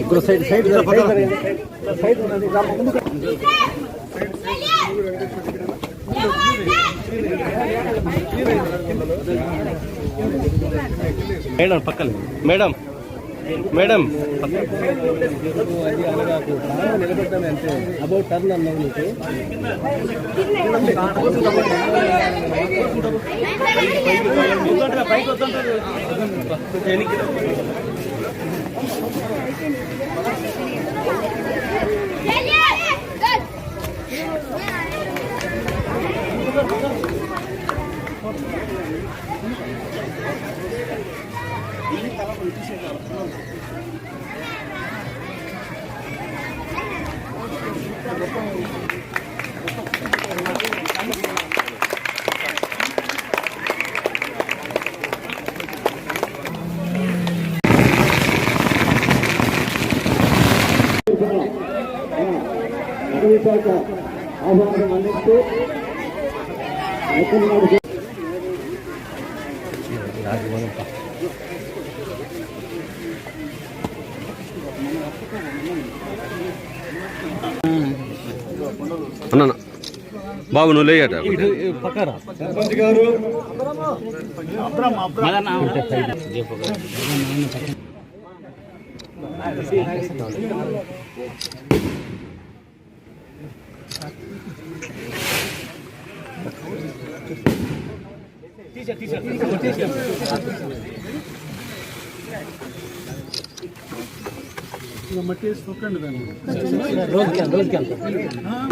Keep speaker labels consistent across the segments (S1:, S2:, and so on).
S1: ఇప్పుడు side side side side
S2: madam పక్కన. Madam. Madam.
S1: About turn అన్నావు నీకు
S3: అటవీ శాఖ ఆహ్వానం అందిస్తూ ముఖ్యమంత్రి
S2: అన్న బాబు నువ్వు లేయట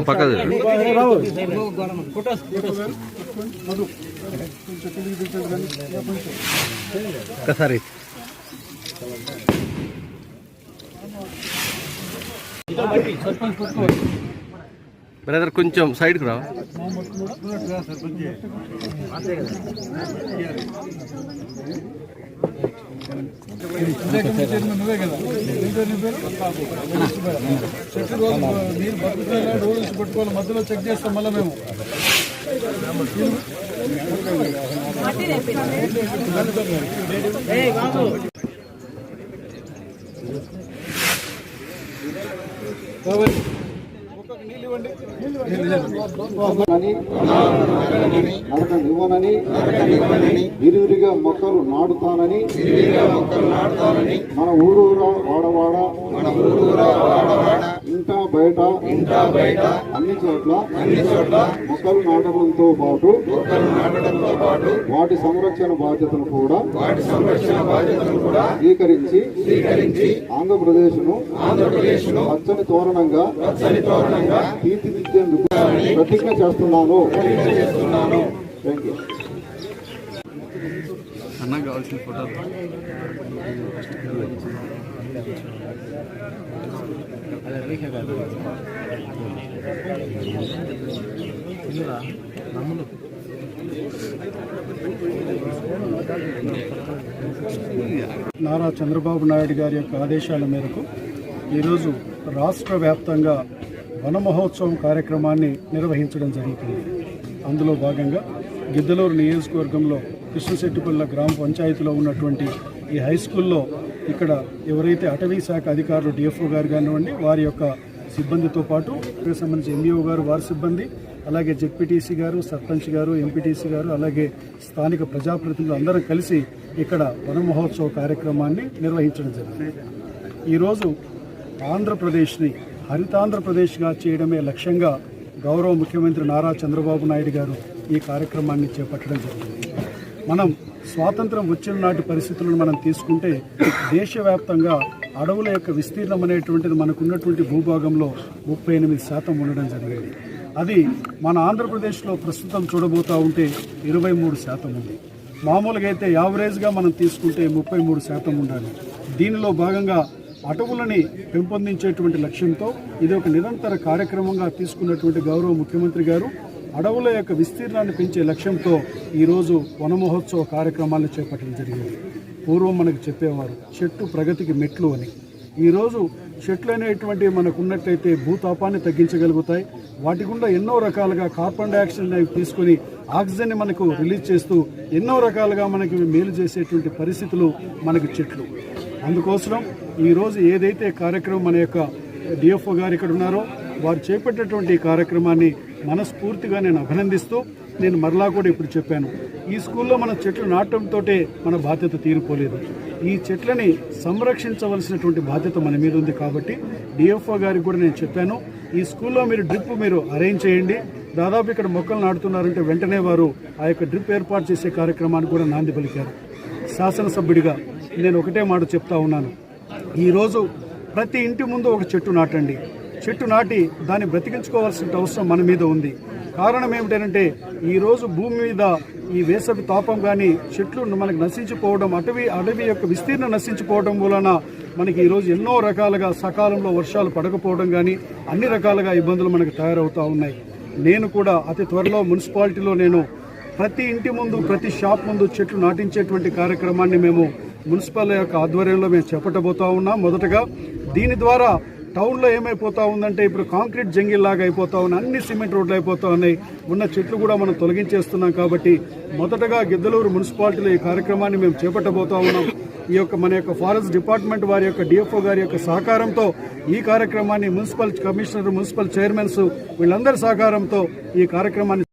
S1: పక్కన రోజుకి
S2: ఒక్కసారి బ్రదర్ కొంచెం సైడ్కి రా
S4: నీరు బతుకుతాయినా రోజు పెట్టుకోవాలి మధ్యలో చెక్ చేస్తాం మళ్ళీ మేము
S3: కాబట్టి నరకనివ్వనని విరివిరిగా మొక్కలు నాటుతానని మన ఊరూరా వాడవాడ? ఇంటా బయట ఇంటా బయట అన్ని చోట్ల అన్ని చోట్ల మొక్కలు నాటడంతో పాటు నాటడంతో పాటు వాటి సంరక్షణ బాధ్యతను కూడా వాటి సంరక్షణ బాధ్యతను కూడా స్వీకరించి స్వీకరించి ఆంధ్రప్రదేశ్ను ఆంధ్రప్రదేశ్ను పచ్చని తోరణంగా పచ్చని తోరణంగా తీర్చిదిద్దేందుకు ప్రతిజ్ఞ చేస్తున్నాను. ప్రతిజ్ఞ చేస్తున్నాను. థ్యాంక్ యూ
S4: నారా చంద్రబాబు నాయుడు గారి యొక్క ఆదేశాల మేరకు ఈరోజు రాష్ట్ర వ్యాప్తంగా వన మహోత్సవం కార్యక్రమాన్ని నిర్వహించడం జరుగుతుంది. అందులో భాగంగా గిద్దలూరు నియోజకవర్గంలో కృష్ణశెట్టిపల్ల గ్రామ పంచాయతీలో ఉన్నటువంటి ఈ హై స్కూల్లో ఇక్కడ ఎవరైతే అటవీ శాఖ అధికారులు డిఎఫ్ఓ గారు కానివ్వండి వారి యొక్క సిబ్బందితో పాటు సంబంధించి ఎంఈఓ గారు వారి సిబ్బంది అలాగే జెడ్పీటీసీ గారు సర్పంచ్ గారు ఎంపీటీసీ గారు అలాగే స్థానిక ప్రజాప్రతినిధులు అందరం కలిసి ఇక్కడ వన మహోత్సవ కార్యక్రమాన్ని నిర్వహించడం జరిగింది. ఈరోజు ఆంధ్రప్రదేశ్ని హరితాంధ్రప్రదేశ్గా చేయడమే లక్ష్యంగా గౌరవ ముఖ్యమంత్రి నారా చంద్రబాబు నాయుడు గారు ఈ కార్యక్రమాన్ని చేపట్టడం జరిగింది. మనం స్వాతంత్రం వచ్చిన నాటి పరిస్థితులను మనం తీసుకుంటే దేశవ్యాప్తంగా అడవుల యొక్క విస్తీర్ణం అనేటువంటిది మనకున్నటువంటి భూభాగంలో ముప్పై ఎనిమిది శాతం ఉండడం జరిగింది. అది మన ఆంధ్రప్రదేశ్లో ప్రస్తుతం చూడబోతా ఉంటే ఇరవై మూడు శాతం ఉంది. మామూలుగా అయితే యావరేజ్గా మనం తీసుకుంటే ముప్పై మూడు శాతం ఉండాలి. దీనిలో భాగంగా అటవులని పెంపొందించేటువంటి లక్ష్యంతో ఇది ఒక నిరంతర కార్యక్రమంగా తీసుకున్నటువంటి గౌరవ ముఖ్యమంత్రి గారు అడవుల యొక్క విస్తీర్ణాన్ని పెంచే లక్ష్యంతో ఈరోజు వన మహోత్సవ కార్యక్రమాలను చేపట్టడం జరిగింది. పూర్వం మనకు చెప్పేవారు చెట్టు ప్రగతికి మెట్లు అని. ఈరోజు చెట్లు అనేటువంటివి మనకు ఉన్నట్లయితే భూతాపాన్ని తగ్గించగలుగుతాయి. వాటి గుండా ఎన్నో రకాలుగా కార్బన్ డైఆక్సైడ్ అవి తీసుకుని ఆక్సిజన్ని మనకు రిలీజ్ చేస్తూ ఎన్నో రకాలుగా మనకి మేలు చేసేటువంటి పరిస్థితులు మనకి చెట్లు. అందుకోసం ఈరోజు ఏదైతే కార్యక్రమం మన యొక్క డిఎఫ్ఓ గారు ఇక్కడ ఉన్నారో వారు చేపట్టేటువంటి కార్యక్రమాన్ని మనస్ఫూర్తిగా నేను అభినందిస్తూ నేను మరలా కూడా ఇప్పుడు చెప్పాను. ఈ స్కూల్లో మన చెట్లు నాటడంతో మన బాధ్యత తీరిపోలేదు. ఈ చెట్లని సంరక్షించవలసినటువంటి బాధ్యత మన మీద ఉంది కాబట్టి డిఎఫ్ఓ గారికి కూడా నేను చెప్పాను. ఈ స్కూల్లో మీరు డ్రిప్ మీరు అరేంజ్ చేయండి. దాదాపు ఇక్కడ మొక్కలు నాటుతున్నారంటే వెంటనే వారు ఆ యొక్క డ్రిప్ ఏర్పాటు చేసే కార్యక్రమానికి కూడా నాంది పలికారు. శాసనసభ్యుడిగా నేను ఒకటే మాట చెప్తా ఉన్నాను. ఈరోజు ప్రతి ఇంటి ముందు ఒక చెట్టు నాటండి. చెట్టు నాటి దాన్ని బ్రతికించుకోవాల్సిన అవసరం మన మీద ఉంది. కారణం ఏమిటంటే ఈరోజు భూమి మీద ఈ వేసవి తాపం కానీ చెట్లు మనకు నశించిపోవడం అటవీ అడవి యొక్క విస్తీర్ణం నశించిపోవడం వలన మనకి ఈరోజు ఎన్నో రకాలుగా సకాలంలో వర్షాలు పడకపోవడం కానీ అన్ని రకాలుగా ఇబ్బందులు మనకు తయారవుతూ ఉన్నాయి. నేను కూడా అతి త్వరలో మున్సిపాలిటీలో నేను ప్రతి ఇంటి ముందు ప్రతి షాప్ ముందు చెట్లు నాటించేటువంటి కార్యక్రమాన్ని మేము మున్సిపల్ యొక్క ఆధ్వర్యంలో మేము చేపట్టబోతా ఉన్నాం. మొదటగా దీని ద్వారా టౌన్లో ఏమైపోతా ఉందంటే ఇప్పుడు కాంక్రీట్ జంగిల్ లాగా అయిపోతా ఉన్నాయి అన్ని సిమెంట్ రోడ్లు అయిపోతా ఉన్నాయి. ఉన్న చెట్లు కూడా మనం తొలగించేస్తున్నాం కాబట్టి మొదటగా గిద్దలూరు మున్సిపాలిటీలో ఈ కార్యక్రమాన్ని మేము చేపట్టబోతా ఉన్నాం. ఈ యొక్క మన యొక్క ఫారెస్ట్ డిపార్ట్మెంట్ వారి యొక్క డిఎఫ్ఓ గారి యొక్క సహకారంతో ఈ కార్యక్రమాన్ని మున్సిపల్ కమిషనర్ మున్సిపల్ చైర్మన్స్ వీళ్ళందరి సహకారంతో ఈ కార్యక్రమాన్ని